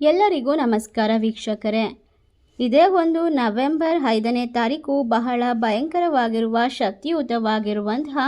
ಎಲ್ಲರಿಗೂ ನಮಸ್ಕಾರ ವೀಕ್ಷಕರೇ. ಇದೇ ಒಂದು ನವೆಂಬರ್ ಐದನೇ ತಾರೀಕು ಬಹಳ ಭಯಂಕರವಾಗಿರುವ, ಶಕ್ತಿಯುತವಾಗಿರುವಂತಹ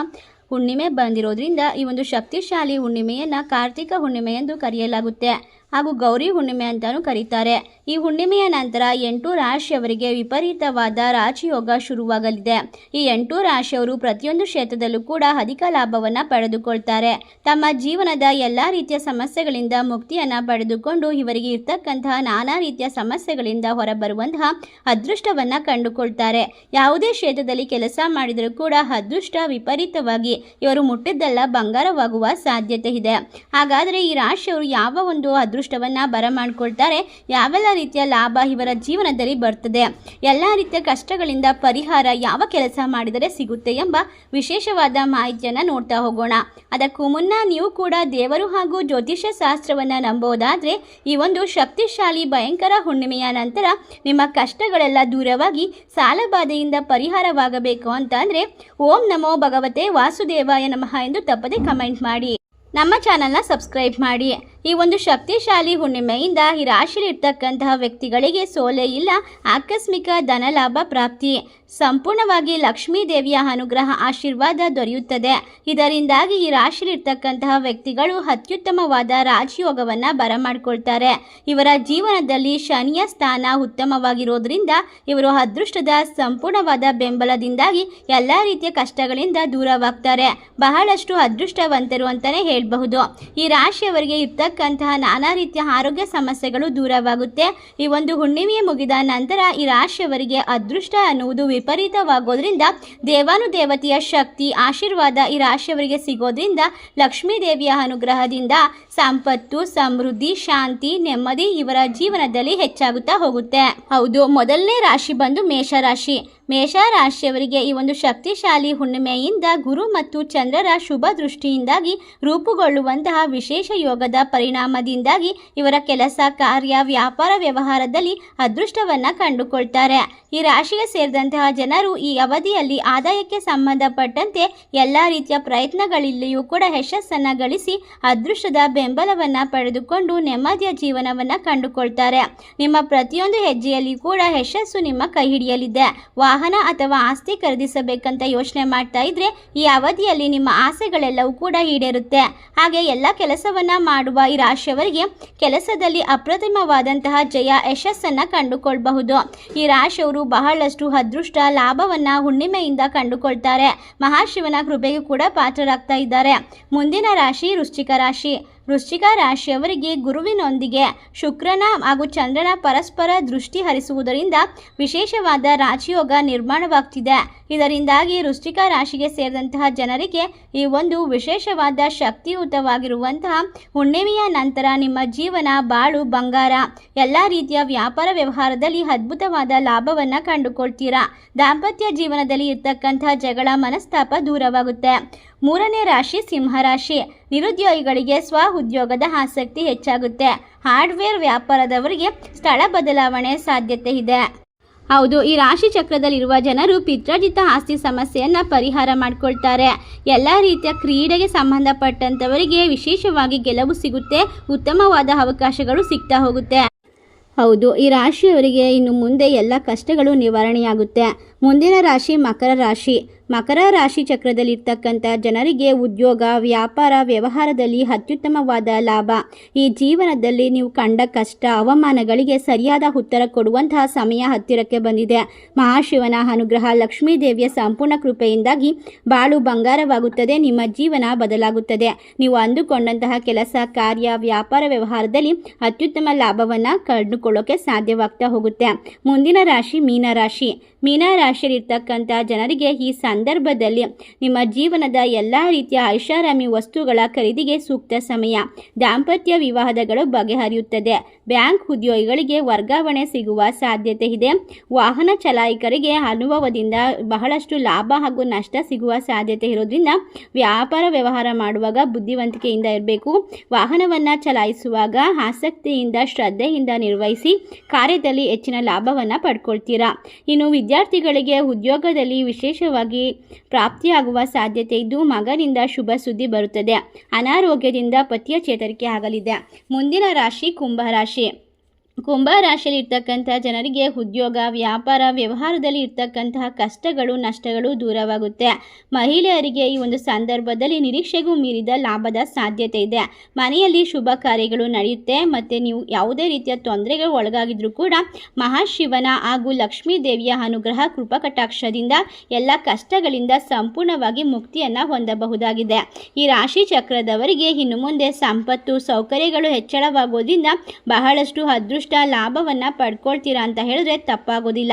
ಹುಣ್ಣಿಮೆ ಬಂದಿರೋದ್ರಿಂದ ಈ ಒಂದು ಶಕ್ತಿಶಾಲಿ ಹುಣ್ಣಿಮೆಯನ್ನು ಕಾರ್ತಿಕ ಹುಣ್ಣಿಮೆ ಎಂದು ಕರೆಯಲಾಗುತ್ತೆ. ಹಾಗೂ ಗೌರಿ ಹುಣ್ಣಿಮೆ ಅಂತಾನೂ ಕರೀತಾರೆ. ಈ ಹುಣ್ಣಿಮೆಯ ನಂತರ ಎಂಟು ರಾಶಿಯವರಿಗೆ ವಿಪರೀತವಾದ ರಾಜಯೋಗ ಶುರುವಾಗಲಿದೆ. ಈ ಎಂಟು ರಾಶಿಯವರು ಪ್ರತಿಯೊಂದು ಕ್ಷೇತ್ರದಲ್ಲೂ ಕೂಡ ಅಧಿಕ ಲಾಭವನ್ನು ಪಡೆದುಕೊಳ್ತಾರೆ. ತಮ್ಮ ಜೀವನದ ಎಲ್ಲ ರೀತಿಯ ಸಮಸ್ಯೆಗಳಿಂದ ಮುಕ್ತಿಯನ್ನು ಪಡೆದುಕೊಂಡು ಇವರಿಗೆ ಇರ್ತಕ್ಕಂತಹ ನಾನಾ ರೀತಿಯ ಸಮಸ್ಯೆಗಳಿಂದ ಹೊರಬರುವಂತಹ ಅದೃಷ್ಟವನ್ನು ಕಂಡುಕೊಳ್ತಾರೆ. ಯಾವುದೇ ಕ್ಷೇತ್ರದಲ್ಲಿ ಕೆಲಸ ಮಾಡಿದರೂ ಕೂಡ ಅದೃಷ್ಟ ವಿಪರೀತವಾಗಿ ಇವರು ಮುಟ್ಟಿದ್ದೆಲ್ಲ ಬಂಗಾರವಾಗುವ ಸಾಧ್ಯತೆ ಇದೆ. ಹಾಗಾದರೆ ಈ ರಾಶಿಯವರು ಯಾವ ಒಂದು ಅದೃಷ್ಟವನ್ನು ಬರಮಾಡ್ಕೊಳ್ತಾರೆ ಯಾವೆಲ್ಲ ರೀತಿಯ ಲಾಭ ಇವರ ಜೀವನದಲ್ಲಿ ಬರ್ತದೆ. ಎಲ್ಲ ರೀತಿಯ ಕಷ್ಟಗಳಿಂದ ಪರಿಹಾರ ಯಾವ ಕೆಲಸ ಮಾಡಿದರೆ ಸಿಗುತ್ತೆ ಎಂಬ ವಿಶೇಷವಾದ ಮಾಹಿತಿಯನ್ನು ನೋಡ್ತಾ ಹೋಗೋಣ. ಅದಕ್ಕೂ ಮುನ್ನ ನೀವು ಕೂಡ ದೇವರು ಹಾಗೂ ಜ್ಯೋತಿಷ್ಯ ಶಾಸ್ತ್ರವನ್ನು ನಂಬೋದಾದರೆ ಈ ಒಂದು ಶಕ್ತಿಶಾಲಿ ಭಯಂಕರ ಹುಣ್ಣಿಮೆಯ ನಂತರ ನಿಮ್ಮ ಕಷ್ಟಗಳೆಲ್ಲ ದೂರವಾಗಿ ಸಾಲಬಾಧೆಯಿಂದ ಪರಿಹಾರವಾಗಬೇಕು ಅಂತ ಅಂದರೆ ಓಂ ನಮೋ ಭಗವತೆ ವಾಸುದೇವಾಯ ನಮಃ ಎಂದು ತಪ್ಪದೆ ಕಮೆಂಟ್ ಮಾಡಿ. ನಮ್ಮ ಚಾನಲ್ನ ಸಬ್ಸ್ಕ್ರೈಬ್ ಮಾಡಿ. ಈ ಒಂದು ಶಕ್ತಿಶಾಲಿ ಹುಣ್ಣಿಮೆಯಿಂದ ಈ ರಾಶಿಯಲ್ಲಿರ್ತಕ್ಕಂತಹ ವ್ಯಕ್ತಿಗಳಿಗೆ ಸೋಲೆ ಇಲ್ಲ, ಆಕಸ್ಮಿಕ ಧನಲಾಭ ಪ್ರಾಪ್ತಿ. ಸಂಪೂರ್ಣವಾಗಿ ಲಕ್ಷ್ಮೀ ದೇವಿಯ ಅನುಗ್ರಹ ಆಶೀರ್ವಾದ ದೊರೆಯುತ್ತದೆ. ಇದರಿಂದಾಗಿ ಈ ರಾಶಿಯಲ್ಲಿರ್ತಕ್ಕಂತಹ ವ್ಯಕ್ತಿಗಳು ಅತ್ಯುತ್ತಮವಾದ ರಾಜಯೋಗವನ್ನು ಬರಮಾಡಿಕೊಳ್ತಾರೆ. ಇವರ ಜೀವನದಲ್ಲಿ ಶನಿಯ ಸ್ಥಾನ ಉತ್ತಮವಾಗಿರೋದ್ರಿಂದ ಇವರು ಅದೃಷ್ಟದ ಸಂಪೂರ್ಣವಾದ ಬೆಂಬಲದಿಂದಾಗಿ ಎಲ್ಲ ರೀತಿಯ ಕಷ್ಟಗಳಿಂದ ದೂರವಾಗ್ತಾರೆ. ಬಹಳಷ್ಟು ಅದೃಷ್ಟವಂತರು ಅಂತಲೇ ಹೇಳಬಹುದು. ಈ ರಾಶಿಯವರಿಗೆ ಇರ್ತಕ್ಕಂತಹ ನಾನಾ ರೀತಿಯ ಆರೋಗ್ಯ ಸಮಸ್ಯೆಗಳು ದೂರವಾಗುತ್ತೆ. ಈ ಒಂದು ಹುಣ್ಣಿಮೆಯ ಮುಗಿದ ನಂತರ ಈ ರಾಶಿಯವರಿಗೆ ಅದೃಷ್ಟ ಅನ್ನುವುದು ವಿಪರೀತವಾಗೋದ್ರಿಂದ, ದೇವಾನುದೇವತೆಯ ಶಕ್ತಿ, ಆಶೀರ್ವಾದ ಈ ರಾಶಿಯವರಿಗೆ ಸಿಗೋದ್ರಿಂದ ಲಕ್ಷ್ಮೀ ದೇವಿಯ ಅನುಗ್ರಹದಿಂದ ಸಂಪತ್ತು, ಸಮೃದ್ಧಿ, ಶಾಂತಿ, ನೆಮ್ಮದಿ ಇವರ ಜೀವನದಲ್ಲಿ ಹೆಚ್ಚಾಗುತ್ತಾ ಹೋಗುತ್ತೆ. ಹೌದು, ಮೊದಲನೇ ರಾಶಿ ಬಂದು ಮೇಷರಾಶಿ. ಮೇಷರಾಶಿಯವರಿಗೆ ಈ ಒಂದು ಶಕ್ತಿಶಾಲಿ ಹುಣ್ಣಿಮೆಯಿಂದ ಗುರು ಮತ್ತು ಚಂದ್ರರ ಶುಭ ದೃಷ್ಟಿಯಿಂದಾಗಿ ರೂಪುಗೊಳ್ಳುವಂತಹ ವಿಶೇಷ ಯೋಗದ ಪರಿಣಾಮದಿಂದಾಗಿ ಇವರ ಕೆಲಸ, ಕಾರ್ಯ, ವ್ಯಾಪಾರ ವ್ಯವಹಾರದಲ್ಲಿ ಅದೃಷ್ಟವನ್ನ ಕಂಡುಕೊಳ್ತಾರೆ. ಈ ರಾಶಿಗೆ ಸೇರಿದಂತಹ ಜನರು ಈ ಅವಧಿಯಲ್ಲಿ ಆದಾಯಕ್ಕೆ ಸಂಬಂಧಪಟ್ಟಂತೆ ಎಲ್ಲ ರೀತಿಯ ಪ್ರಯತ್ನಗಳಲ್ಲಿಯೂ ಕೂಡ ಯಶಸ್ಸನ್ನ ಗಳಿಸಿ ಅದೃಷ್ಟದ ಬೆಂಬಲವನ್ನ ಪಡೆದುಕೊಂಡು ನೆಮ್ಮದಿಯ ಜೀವನವನ್ನ ಕಂಡುಕೊಳ್ತಾರೆ. ನಿಮ್ಮ ಪ್ರತಿಯೊಂದು ಹೆಜ್ಜೆಯಲ್ಲಿ ಕೂಡ ಯಶಸ್ಸು ನಿಮ್ಮ ಕೈ ಹಿಡಿಯಲಿದೆ. ವಾಹನ ಅಥವಾ ಆಸ್ತಿ ಖರೀದಿಸಬೇಕಂತ ಯೋಚನೆ ಮಾಡ್ತಾ ಇದ್ರೆ ಈ ಅವಧಿಯಲ್ಲಿ ನಿಮ್ಮ ಆಸೆಗಳೆಲ್ಲವೂ ಕೂಡ ಈಡೇರುತ್ತೆ. ಹಾಗೆ ಎಲ್ಲ ಕೆಲಸವನ್ನ ಮಾಡುವ ಈ ರಾಶಿಯವರಿಗೆ ಕೆಲಸದಲ್ಲಿ ಅಪ್ರತಿಮವಾದಂತಹ ಜಯ ಯಶಸ್ಸನ್ನು ಕಂಡುಕೊಳ್ಬಹುದು. ಈ ರಾಶಿಯವರು ಬಹಳಷ್ಟು ಅದೃಷ್ಟ ಲಾಭವನ್ನು ಹುಣ್ಣಿಮೆಯಿಂದ ಕಂಡುಕೊಳ್ತಾರೆ. ಮಹಾಶಿವನ ಕೃಪೆಗೂ ಕೂಡ ಪಾತ್ರರಾಗ್ತಾ ಇದ್ದಾರೆ. ಮುಂದಿನ ರಾಶಿ ವೃಶ್ಚಿಕ ರಾಶಿ. ವೃಶ್ಚಿಕ ರಾಶಿಯವರಿಗೆ ಗುರುವಿನೊಂದಿಗೆ ಶುಕ್ರನ ಹಾಗೂ ಚಂದ್ರನ ಪರಸ್ಪರ ದೃಷ್ಟಿ ಹರಿಸುವುದರಿಂದ ವಿಶೇಷವಾದ ರಾಜಯೋಗ ನಿರ್ಮಾಣವಾಗ್ತಿದೆ. ಇದರಿಂದಾಗಿ ವೃಶ್ಚಿಕ ರಾಶಿಗೆ ಸೇರಿದಂತಹ ಜನರಿಗೆ ಈ ಒಂದು ವಿಶೇಷವಾದ ಶಕ್ತಿಯುತವಾಗಿರುವಂತಹ ಹುಣ್ಣಿಮೆಯ ನಂತರ ನಿಮ್ಮ ಜೀವನ, ಬಾಳು, ಬಂಗಾರ ಎಲ್ಲ ರೀತಿಯ ವ್ಯಾಪಾರ ವ್ಯವಹಾರದಲ್ಲಿ ಅದ್ಭುತವಾದ ಲಾಭವನ್ನು ಕಂಡುಕೊಳ್ತೀರಾ. ದಾಂಪತ್ಯ ಜೀವನದಲ್ಲಿ ಇರ್ತಕ್ಕಂತಹ ಜಗಳ ಮನಸ್ತಾಪ ದೂರವಾಗುತ್ತೆ. ಮೂರನೇ ರಾಶಿ ಸಿಂಹರಾಶಿ ನಿರುದ್ಯೋಗಿಗಳಿಗೆ ಸ್ವ ಉದ್ಯೋಗದ ಆಸಕ್ತಿ ಹೆಚ್ಚಾಗುತ್ತೆ. ಹಾರ್ಡ್ವೇರ್ ವ್ಯಾಪಾರದವರಿಗೆ ಸ್ಥಳ ಬದಲಾವಣೆ ಸಾಧ್ಯತೆ ಇದೆ. ಹೌದು, ಈ ರಾಶಿ ಚಕ್ರದಲ್ಲಿರುವ ಜನರು ಪಿತ್ರಾಜಿತ ಆಸ್ತಿ ಸಮಸ್ಯೆಯನ್ನು ಪರಿಹಾರ ಮಾಡಿಕೊಳ್ತಾರೆ. ಎಲ್ಲ ರೀತಿಯ ಕ್ರೀಡೆಗೆ ಸಂಬಂಧಪಟ್ಟಂಥವರಿಗೆ ವಿಶೇಷವಾಗಿ ಗೆಲುವು ಸಿಗುತ್ತೆ, ಉತ್ತಮವಾದ ಅವಕಾಶಗಳು ಸಿಗ್ತಾ ಹೋಗುತ್ತೆ. ಹೌದು, ಈ ರಾಶಿಯವರಿಗೆ ಇನ್ನು ಮುಂದೆ ಎಲ್ಲ ಕಷ್ಟಗಳು ನಿವಾರಣೆಯಾಗುತ್ತೆ. ಮುಂದಿನ ರಾಶಿ ಮಕರ ರಾಶಿ. ಮಕರ ರಾಶಿ ಚಕ್ರದಲ್ಲಿರ್ತಕ್ಕಂಥ ಜನರಿಗೆ ಉದ್ಯೋಗ, ವ್ಯಾಪಾರ, ವ್ಯವಹಾರದಲ್ಲಿ ಅತ್ಯುತ್ತಮವಾದ ಲಾಭ. ಈ ಜೀವನದಲ್ಲಿ ನೀವು ಕಂಡ ಕಷ್ಟ, ಅವಮಾನಗಳಿಗೆ ಸರಿಯಾದ ಉತ್ತರ ಕೊಡುವಂತಹ ಸಮಯ ಹತ್ತಿರಕ್ಕೆ ಬಂದಿದೆ. ಮಹಾಶಿವನ ಅನುಗ್ರಹ ಲಕ್ಷ್ಮೀ ದೇವಿಯ ಸಂಪೂರ್ಣ ಕೃಪೆಯಿಂದಾಗಿ ಬಾಳು ಬಂಗಾರವಾಗುತ್ತದೆ, ನಿಮ್ಮ ಜೀವನ ಬದಲಾಗುತ್ತದೆ. ನೀವು ಅಂದುಕೊಂಡಂತಹ ಕೆಲಸ, ಕಾರ್ಯ, ವ್ಯಾಪಾರ ವ್ಯವಹಾರದಲ್ಲಿ ಅತ್ಯುತ್ತಮ ಲಾಭವನ್ನು ಕಂಡುಕೊಳ್ಳೋಕೆ ಸಾಧ್ಯವಾಗ್ತಾ ಹೋಗುತ್ತೆ. ಮುಂದಿನ ರಾಶಿ ಮೀನರಾಶಿ ಮೀನರಾಶಿಯಲ್ಲಿರ್ತಕ್ಕಂಥ ಜನರಿಗೆ ಈ ಸಂದರ್ಭದಲ್ಲಿ ನಿಮ್ಮ ಜೀವನದ ಎಲ್ಲ ರೀತಿಯ ಐಷಾರಾಮಿ ವಸ್ತುಗಳ ಖರೀದಿಗೆ ಸೂಕ್ತ ಸಮಯ. ದಾಂಪತ್ಯ ವಿವಾಹಗಳು ಬಗೆಹರಿಯುತ್ತದೆ. ಬ್ಯಾಂಕ್ ಉದ್ಯೋಗಿಗಳಿಗೆ ವರ್ಗಾವಣೆ ಸಿಗುವ ಸಾಧ್ಯತೆ ಇದೆ. ವಾಹನ ಚಾಲಕರಿಗೆ ಅನುಭವದಿಂದ ಬಹಳಷ್ಟು ಲಾಭ ಹಾಗೂ ನಷ್ಟ ಸಿಗುವ ಸಾಧ್ಯತೆ ಇರೋದ್ರಿಂದ ವ್ಯಾಪಾರ ವ್ಯವಹಾರ ಮಾಡುವಾಗ ಬುದ್ಧಿವಂತಿಕೆಯಿಂದ ಇರಬೇಕು. ವಾಹನವನ್ನು ಚಲಾಯಿಸುವಾಗ ಆಸಕ್ತಿಯಿಂದ, ಶ್ರದ್ಧೆಯಿಂದ ನಿರ್ವಹಿಸಿ ಕಾರ್ಯದಲ್ಲಿ ಹೆಚ್ಚಿನ ಲಾಭವನ್ನು ಪಡ್ಕೊಳ್ತೀರಾ. ಇನ್ನು ವಿದ್ಯಾರ್ಥಿಗಳಿಗೆ ಉದ್ಯೋಗದಲ್ಲಿ ವಿಶೇಷವಾಗಿ ಪ್ರಾಪ್ತಿಯಾಗುವ ಸಾಧ್ಯತೆ ಇದ್ದು ಮಗನಿಂದ ಶುಭ ಸುದ್ದಿ ಬರುತ್ತದೆ. ಅನಾರೋಗ್ಯದಿಂದ ಪತಿಯ ಚೇತರಿಕೆ ಆಗಲಿದೆ. ಮುಂದಿನ ರಾಶಿ ಕುಂಭ ರಾಶಿ. പക്ഷേ ಕುಂಭ ರಾಶಿಯಲ್ಲಿ ಇರ್ತಕ್ಕಂಥ ಜನರಿಗೆ ಉದ್ಯೋಗ, ವ್ಯಾಪಾರ, ವ್ಯವಹಾರದಲ್ಲಿ ಇರ್ತಕ್ಕಂತಹ ಕಷ್ಟಗಳು, ನಷ್ಟಗಳು ದೂರವಾಗುತ್ತೆ. ಮಹಿಳೆಯರಿಗೆ ಈ ಒಂದು ಸಂದರ್ಭದಲ್ಲಿ ನಿರೀಕ್ಷೆಗೂ ಮೀರಿದ ಲಾಭದ ಸಾಧ್ಯತೆ ಇದೆ. ಮನೆಯಲ್ಲಿ ಶುಭ ಕಾರ್ಯಗಳು ನಡೆಯುತ್ತೆ ಮತ್ತು ನೀವು ಯಾವುದೇ ರೀತಿಯ ತೊಂದರೆಗಳು ಒಳಗಾಗಿದ್ರೂ ಕೂಡ ಮಹಾಶಿವನ ಹಾಗೂ ಲಕ್ಷ್ಮೀ ದೇವಿಯ ಅನುಗ್ರಹ ಕೃಪಕಟಾಕ್ಷದಿಂದ ಎಲ್ಲ ಕಷ್ಟಗಳಿಂದ ಸಂಪೂರ್ಣವಾಗಿ ಮುಕ್ತಿಯನ್ನು ಹೊಂದಬಹುದಾಗಿದೆ. ಈ ರಾಶಿ ಚಕ್ರದವರಿಗೆ ಇನ್ನು ಮುಂದೆ ಸಂಪತ್ತು, ಸೌಕರ್ಯಗಳು ಹೆಚ್ಚಳವಾಗೋದ್ರಿಂದ ಬಹಳಷ್ಟು ಅದೃಷ್ಟ ಲಾಭವನ್ನು ಪಡ್ಕೊಳ್ತೀರಾ ಅಂತ ಹೇಳಿದ್ರೆ ತಪ್ಪಾಗೋದಿಲ್ಲ.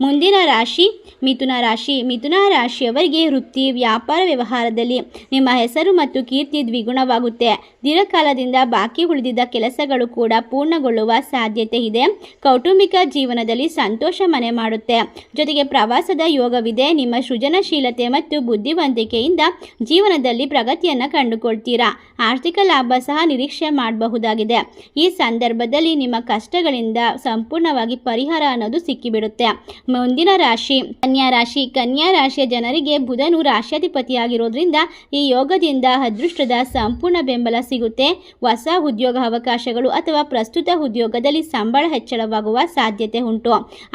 ಮುಂದಿನ ರಾಶಿ ಮಿಥುನ ರಾಶಿ. ಮಿಥುನ ರಾಶಿಯವರಿಗೆ ವೃತ್ತಿ, ವ್ಯಾಪಾರ ವ್ಯವಹಾರದಲ್ಲಿ ನಿಮ್ಮ ಹೆಸರು ಮತ್ತು ಕೀರ್ತಿ ದ್ವಿಗುಣವಾಗುತ್ತೆ. ದೀರ್ಘಕಾಲದಿಂದ ಬಾಕಿ ಉಳಿದಿದ್ದ ಕೆಲಸಗಳು ಕೂಡ ಪೂರ್ಣಗೊಳ್ಳುವ ಸಾಧ್ಯತೆ ಇದೆ. ಕೌಟುಂಬಿಕ ಜೀವನದಲ್ಲಿ ಸಂತೋಷ ಮನೆ ಮಾಡುತ್ತೆ. ಜೊತೆಗೆ ಪ್ರವಾಸದ ಯೋಗವಿದೆ. ನಿಮ್ಮ ಸೃಜನಶೀಲತೆ ಮತ್ತು ಬುದ್ಧಿವಂತಿಕೆಯಿಂದ ಜೀವನದಲ್ಲಿ ಪ್ರಗತಿಯನ್ನು ಕಂಡುಕೊಳ್ತೀರಾ. ಆರ್ಥಿಕ ಲಾಭ ಸಹ ನಿರೀಕ್ಷೆ ಮಾಡಬಹುದಾಗಿದೆ. ಈ ಸಂದರ್ಭದಲ್ಲಿ ನಿಮ್ಮ ಕಷ್ಟಗಳಿಂದ ಸಂಪೂರ್ಣವಾಗಿ ಪರಿಹಾರ ಅನ್ನೋದು ಸಿಕ್ಕಿಬಿಡುತ್ತೆ. ಮುಂದಿನ ರಾಶಿ, ಕನ್ಯಾ ರಾಶಿ. ಕನ್ಯಾ ರಾಶಿಯ ಜನರಿಗೆ ಬುಧನು ರಾಶ್ಯಾಧಿಪತಿಯಾಗಿರೋದ್ರಿಂದ ಈ ಯೋಗದಿಂದ ಅದೃಷ್ಟದ ಸಂಪೂರ್ಣ ಬೆಂಬಲ ಸಿಗುತ್ತೆ. ಹೊಸ ಉದ್ಯೋಗ ಅವಕಾಶಗಳು ಅಥವಾ ಪ್ರಸ್ತುತ ಉದ್ಯೋಗದಲ್ಲಿ ಸಂಬಳ ಹೆಚ್ಚಳವಾಗುವ ಸಾಧ್ಯತೆ ಉಂಟು.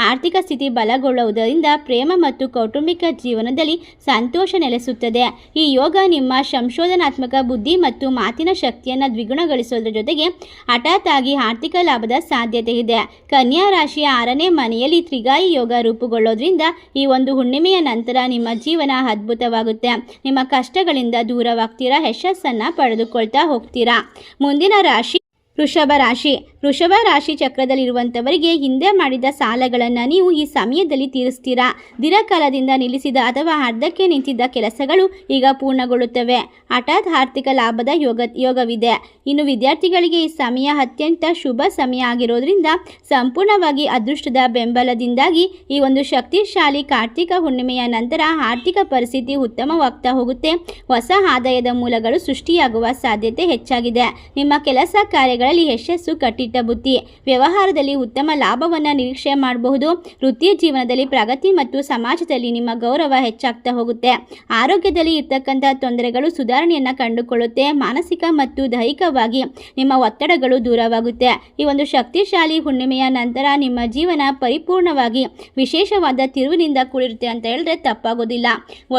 ಆರ್ಥಿಕ ಸ್ಥಿತಿ ಬಲಗೊಳ್ಳುವುದರಿಂದ ಪ್ರೇಮ ಮತ್ತು ಕೌಟುಂಬಿಕ ಜೀವನದಲ್ಲಿ ಸಂತೋಷ ನೆಲೆಸುತ್ತದೆ. ಈ ಯೋಗ ನಿಮ್ಮ ಸಂಶೋಧನಾತ್ಮಕ ಬುದ್ಧಿ ಮತ್ತು ಮಾತಿನ ಶಕ್ತಿಯನ್ನು ದ್ವಿಗುಣಗೊಳಿಸೋದ್ರ ಜೊತೆಗೆ ಹಠಾತ್ ಆಗಿ ಆರ್ಥಿಕ ಲಾಭದ ಸಾಧ್ಯತೆ ಇದೆ. ಕನ್ಯಾ ರಾಶಿಯ ಆರನೇ ಮನೆಯಲ್ಲಿ ತ್ರಿಗಾಯಿ ಯೋಗ ರೂಪುಗೊಳ್ಳೋದ್ರಿಂದ ಈ ಒಂದು ಹುಣ್ಣಿಮೆಯ ನಂತರ ನಿಮ್ಮ ಜೀವನ ಅದ್ಭುತವಾಗುತ್ತೆ. ನಿಮ್ಮ ಕಷ್ಟಗಳಿಂದ ದೂರವಾಗ್ತೀರಾ, ಯಶಸ್ಸನ್ನು ಪಡೆದುಕೊಳ್ತಾ ಹೋಗ್ತೀರಾ. ಮುಂದಿನ ರಾಶಿ, ವೃಷಭ ರಾಶಿ. ವೃಷಭ ರಾಶಿ ಚಕ್ರದಲ್ಲಿರುವಂಥವರಿಗೆ ಹಿಂದೆ ಮಾಡಿದ ಸಾಲಗಳನ್ನು ನೀವು ಈ ಸಮಯದಲ್ಲಿ ತೀರಿಸ್ತೀರಾ? ದಿನಕಾಲದಿಂದ ನಿಲ್ಲಿಸಿದ ಅಥವಾ ಅರ್ಧಕ್ಕೆ ನಿಂತಿದ್ದ ಕೆಲಸಗಳು ಈಗ ಪೂರ್ಣಗೊಳ್ಳುತ್ತವೆ. ಹಠಾತ್ ಆರ್ಥಿಕ ಲಾಭದ ಯೋಗ, ಯೋಗವಿದೆ. ಇನ್ನು ವಿದ್ಯಾರ್ಥಿಗಳಿಗೆ ಈ ಸಮಯ ಅತ್ಯಂತ ಶುಭ ಸಮಯ ಆಗಿರೋದ್ರಿಂದ ಸಂಪೂರ್ಣವಾಗಿ ಅದೃಷ್ಟದ ಬೆಂಬಲದಿಂದಾಗಿ ಈ ಒಂದು ಶಕ್ತಿಶಾಲಿ ಕಾರ್ತಿಕ ಹುಣ್ಣಿಮೆಯ ನಂತರ ಆರ್ಥಿಕ ಪರಿಸ್ಥಿತಿ ಉತ್ತಮವಾಗ್ತಾ ಹೋಗುತ್ತೆ. ಹೊಸ ಆದಾಯದ ಮೂಲಗಳು ಸೃಷ್ಟಿಯಾಗುವ ಸಾಧ್ಯತೆ ಹೆಚ್ಚಾಗಿದೆ. ನಿಮ್ಮ ಕೆಲಸ ಕಾರ್ಯಗಳಲ್ಲಿ ಯಶಸ್ಸು ಕಟ್ಟಿಟ್ಟ ಬುದ್ಧಿ ವ್ಯವಹಾರದಲ್ಲಿ ಉತ್ತಮ ಲಾಭವನ್ನು ನಿರೀಕ್ಷೆ ಮಾಡಬಹುದು. ವೃತ್ತಿ ಜೀವನದಲ್ಲಿ ಪ್ರಗತಿ ಮತ್ತು ಸಮಾಜದಲ್ಲಿ ನಿಮ್ಮ ಗೌರವ ಹೆಚ್ಚಾಗ್ತಾ ಹೋಗುತ್ತೆ. ಆರೋಗ್ಯದಲ್ಲಿ ಇರ್ತಕ್ಕಂಥ ತೊಂದರೆಗಳು ಸುಧಾರಣೆಯನ್ನು ಕಂಡುಕೊಳ್ಳುತ್ತೆ. ಮಾನಸಿಕ ಮತ್ತು ದೈಹಿಕವಾಗಿ ನಿಮ್ಮ ಒತ್ತಡಗಳು ದೂರವಾಗುತ್ತೆ. ಈ ಒಂದು ಶಕ್ತಿಶಾಲಿ ಹುಣ್ಣಿಮೆಯ ನಂತರ ನಿಮ್ಮ ಜೀವನ ಪರಿಪೂರ್ಣವಾಗಿ ವಿಶೇಷವಾದ ತಿರುವಿನಿಂದ ಕೂಡಿರುತ್ತೆ ಅಂತ ಹೇಳಿದ್ರೆ ತಪ್ಪಾಗೋದಿಲ್ಲ.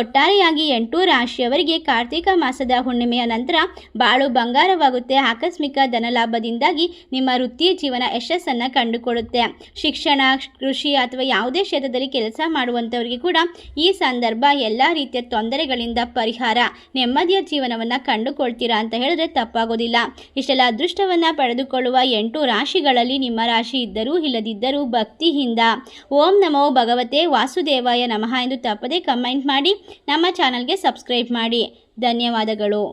ಒಟ್ಟಾರೆಯಾಗಿ ಎಂಟು ರಾಶಿಯವರಿಗೆ ಕಾರ್ತಿಕ ಮಾಸದ ಹುಣ್ಣಿಮೆಯ ನಂತರ ಬಾಳು ಬಂಗಾರವಾಗುತ್ತೆ. ಆಕಸ್ಮಿಕ ಧನಲಾಭದಿಂದಾಗಿ ನಿಮ್ಮ ವೃತ್ತಿ ಜೀವನ ಯಶಸ್ಸನ್ನು ಕಂಡುಕೊಳ್ಳುತ್ತೆ ಶಿಕ್ಷಣ, ಕೃಷಿ ಅಥವಾ ಯಾವುದೇ ಕ್ಷೇತ್ರದಲ್ಲಿ ಕೆಲಸ ಮಾಡುವಂಥವರಿಗೆ ಕೂಡ ಈ ಸಂದರ್ಭ ಎಲ್ಲ ರೀತಿಯ ತೊಂದರೆಗಳಿಂದ ಪರಿಹಾರ, ನೆಮ್ಮದಿಯ ಜೀವನವನ್ನು ಕಂಡುಕೊಳ್ತೀರಾ ಅಂತ ಹೇಳಿದ್ರೆ ತಪ್ಪಾಗೋದಿಲ್ಲ. ಇಷ್ಟೆಲ್ಲ ಅದೃಷ್ಟವನ್ನು ಪಡೆದುಕೊಳ್ಳುವ ಎಂಟು ರಾಶಿಗಳಲ್ಲಿ ನಿಮ್ಮ ರಾಶಿ ಇದ್ದರೂ ಇಲ್ಲದಿದ್ದರೂ ಭಕ್ತಿಯಿಂದ. ಓಂ ನಮೋ ಭಗವತೆ ವಾಸುದೇವಾಯ ನಮಃ ಎಂದು ತಪ್ಪದೇ ಕಮೆಂಟ್ ಮಾಡಿ, ನಮ್ಮ ಚಾನಲ್ಗೆ ಸಬ್ಸ್ಕ್ರೈಬ್ ಮಾಡಿ. ಧನ್ಯವಾದಗಳು.